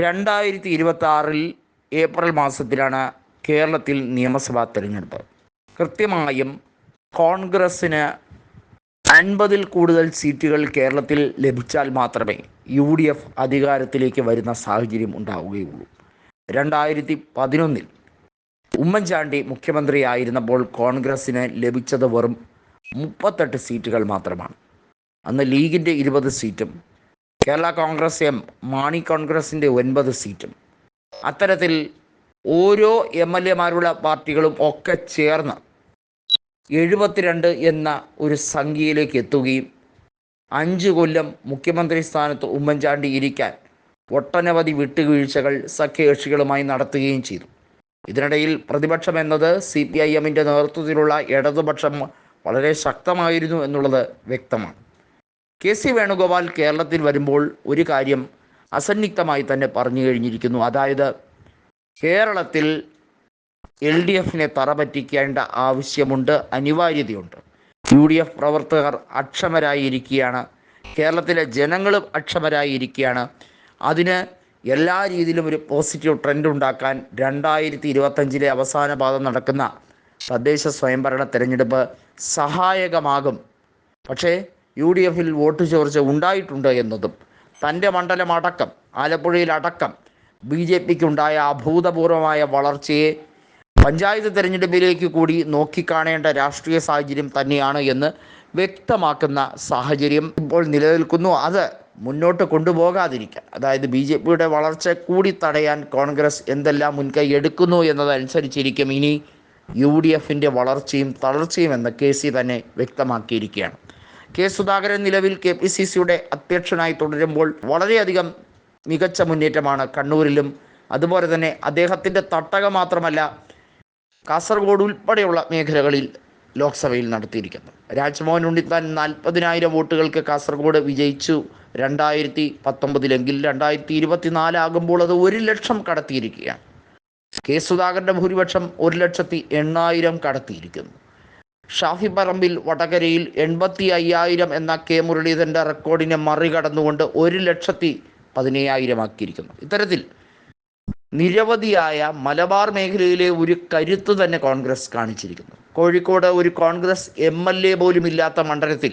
രണ്ടായിരത്തി ഇരുപത്തി ആറിൽ ഏപ്രിൽ മാസത്തിലാണ് കേരളത്തിൽ നിയമസഭാ തെരഞ്ഞെടുപ്പ്. കൃത്യമായും കോൺഗ്രസ്സിന് അൻപതിൽ കൂടുതൽ സീറ്റുകൾ കേരളത്തിൽ ലഭിച്ചാൽ മാത്രമേ യു ഡി എഫ് അധികാരത്തിലേക്ക് വരുന്ന സാഹചര്യം ഉണ്ടാവുകയുള്ളൂ. രണ്ടായിരത്തി പതിനൊന്നിൽ ഉമ്മൻചാണ്ടി മുഖ്യമന്ത്രിയായിരുന്നപ്പോൾ കോൺഗ്രസ്സിന് ലഭിച്ചത് വെറും മുപ്പത്തെട്ട് സീറ്റുകൾ മാത്രമാണ്. അന്ന് ലീഗിന്റെ ഇരുപത് സീറ്റും കേരള കോൺഗ്രസ് എം മാണി കോൺഗ്രസിന്റെ ഒൻപത് സീറ്റും. അത്തരത്തിൽ ഓരോ എം എൽ എമാരുള്ള പാർട്ടികളും ഒക്കെ ചേർന്ന് എഴുപത്തിരണ്ട് എന്ന ഒരു സംഖ്യയിലേക്ക് എത്തുകയും അഞ്ച് കൊല്ലം മുഖ്യമന്ത്രി സ്ഥാനത്ത് ഉമ്മൻചാണ്ടി ഇരിക്കാൻ ഒട്ടനവധി വിട്ടുവീഴ്ചകൾ സഖ്യകക്ഷികളുമായി നടത്തുകയും ചെയ്തു. ഇതിനിടയിൽ പ്രതിപക്ഷം എന്നത് സി പി ഐ എമ്മിന്റെ നേതൃത്വത്തിലുള്ള ഇടതുപക്ഷം വളരെ ശക്തമായിരുന്നു എന്നുള്ളത് വ്യക്തമാണ്. കെ സി വേണുഗോപാൽ കേരളത്തിൽ വരുമ്പോൾ ഒരു കാര്യം അസന്നിഗ്ധമായി തന്നെ പറഞ്ഞു കഴിഞ്ഞിരിക്കുന്നു. അതായത് കേരളത്തിൽ എൽ ഡി എഫിനെ തറപറ്റിക്കേണ്ട ആവശ്യമുണ്ട് അനിവാര്യതയുണ്ട്. യു ഡി എഫ് പ്രവർത്തകർ അക്ഷമരായിരിക്കുകയാണ്. കേരളത്തിലെ ജനങ്ങളും അക്ഷമരായിരിക്കുകയാണ്. അതിന് എല്ലാ രീതിയിലും ഒരു പോസിറ്റീവ് ട്രെൻഡ് ഉണ്ടാക്കാൻ രണ്ടായിരത്തി ഇരുപത്തഞ്ചിലെ അവസാന പാദം നടക്കുന്ന തദ്ദേശ സ്വയംഭരണ തെരഞ്ഞെടുപ്പ് സഹായകമാകും. പക്ഷേ യു ഡി എഫിൽ വോട്ട് ചോർച്ച ഉണ്ടായിട്ടുണ്ട് എന്നതും തന്റെ മണ്ഡലം അടക്കം ആലപ്പുഴയിൽ അടക്കം ബി ജെ പിക്കുണ്ടായ അഭൂതപൂർവമായ വളർച്ചയെ പഞ്ചായത്ത് തെരഞ്ഞെടുപ്പിലേക്ക് കൂടി നോക്കിക്കാണേണ്ട രാഷ്ട്രീയ സാഹചര്യം തന്നെയാണ് എന്ന് വ്യക്തമാക്കുന്ന സാഹചര്യം ഇപ്പോൾ നിലനിൽക്കുന്നു. അത് മുന്നോട്ട് കൊണ്ടുപോകാതിരിക്കാൻ അതായത് ബി ജെ പിയുടെ വളർച്ച കൂടി തടയാൻ കോൺഗ്രസ് എന്തെല്ലാം മുൻകൈ എടുക്കുന്നു എന്നതനുസരിച്ചിരിക്കും ഇനി യു ഡി എഫിന്റെ വളർച്ചയും തളർച്ചയും എന്ന കെ സി തന്നെ വ്യക്തമാക്കിയിരിക്കുകയാണ്. കെ സുധാകരൻ നിലവിൽ കെ പി സി സിയുടെ അധ്യക്ഷനായി തുടരുമ്പോൾ വളരെയധികം മികച്ച മുന്നേറ്റമാണ് കണ്ണൂരിലും. അതുപോലെ തന്നെ അദ്ദേഹത്തിന്റെ തട്ടക മാത്രമല്ല കാസർഗോഡ് ഉൾപ്പെടെയുള്ള മേഖലകളിൽ ലോക്സഭയിൽ നടത്തിയിരിക്കുന്നത് രാജ്മോഹൻ ഉണ്ണിത്താൻ നാൽപ്പതിനായിരം വോട്ടുകൾക്ക് കാസർഗോഡ് വിജയിച്ചു. രണ്ടായിരത്തി പത്തൊമ്പതിലെങ്കിൽ രണ്ടായിരത്തി ഇരുപത്തിനാലാകുമ്പോൾ അത് ഒരു ലക്ഷം കടത്തിയിരിക്കുകയാണ്. കെ സുധാകരന്റെ ഭൂരിപക്ഷം ഒരു ലക്ഷത്തി എണ്ണായിരം കടത്തിയിരിക്കുന്നു. ഷാഫി പറമ്പിൽ വടകരയിൽ എൺപത്തി അയ്യായിരം എന്ന കെ മുരളീധരന്റെ റെക്കോർഡിനെ മറികടന്നുകൊണ്ട് ഒരു ലക്ഷത്തി പതിനയ്യായിരം ആക്കിയിരിക്കുന്നു. ഇത്തരത്തിൽ നിരവധിയായ മലബാർ മേഖലയിലെ ഒരു കരുത്ത് തന്നെ കോൺഗ്രസ് കാണിച്ചിരിക്കുന്നു. കോഴിക്കോട് ഒരു കോൺഗ്രസ് എം എൽ എ പോലും ഇല്ലാത്ത മണ്ഡലത്തിൽ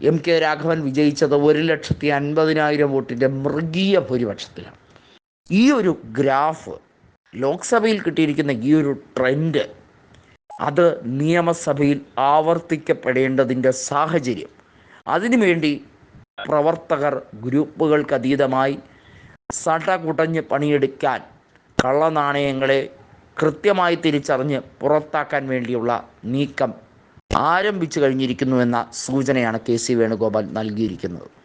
എം കെ രാഘവൻ വിജയിച്ചത് ഒരു ലക്ഷത്തി അൻപതിനായിരം വോട്ടിന്റെ മൃഗീയ ഭൂരിപക്ഷത്തിലാണ്. ഈ ഒരു ഗ്രാഫ് ലോക്സഭയിൽ കിട്ടിയിരിക്കുന്ന ഈ ഒരു ട്രെൻഡ് അത് നിയമസഭയിൽ ആവർത്തിക്കപ്പെടേണ്ടതിന്റെ സാഹചര്യം. അതിനുവേണ്ടി പ്രവർത്തകർ ഗ്രൂപ്പുകൾക്ക് അതീതമായി സടകുടഞ്ഞ് പണിയെടുക്കാൻ കള്ളനാണയങ്ങളെ കൃത്യമായി തിരിച്ചറിഞ്ഞ് പുറത്താക്കാൻ വേണ്ടിയുള്ള നീക്കം ആരംഭിച്ചു കഴിഞ്ഞിരിക്കുന്നു എന്ന സൂചനയാണ് കെ സി വേണുഗോപാൽ നൽകിയിരിക്കുന്നത്.